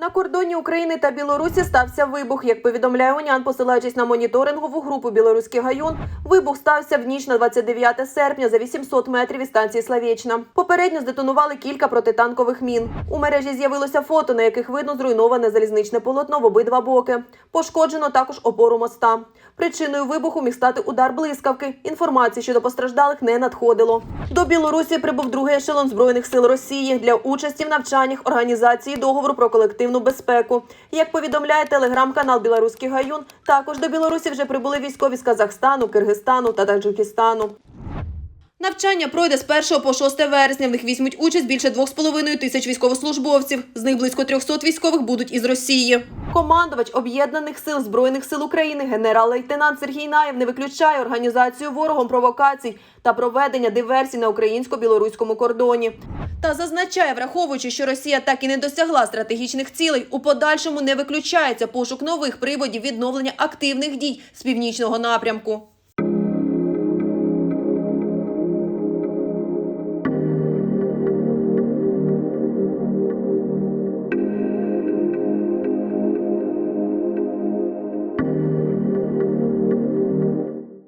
На кордоні України та Білорусі стався вибух. Як повідомляє УНЯН, посилаючись на моніторингову групу Білоруський гаюн, вибух стався в ніч на 29 серпня за 800 метрів від станції Славєчна. Попередньо здетонували кілька протитанкових мін. У мережі з'явилося фото, на яких видно зруйноване залізничне полотно в обидва боки. Пошкоджено також опору моста. Причиною вибуху міг стати удар блискавки. Інформації щодо постраждалих не надходило. До Білорусі прибув другий ешелон збройних сил Росії для участі в навчаннях організації договору про колективну безпеку. Як повідомляє телеграм-канал Білоруський гаюн, також до Білорусі вже прибули військові з Казахстану, Киргизстану та Таджикистану. Навчання пройде з 1 по 6 вересня. В них візьмуть участь більше 2,5 тисяч військовослужбовців. З них близько 300 військових будуть із Росії. Командувач об'єднаних сил збройних сил України генерал-лейтенант Сергій Наєв не виключає організацію ворогом провокацій та проведення диверсій на українсько-білоруському кордоні. Та зазначає, враховуючи, що Росія так і не досягла стратегічних цілей, у подальшому не виключається пошук нових приводів відновлення активних дій з північного напрямку.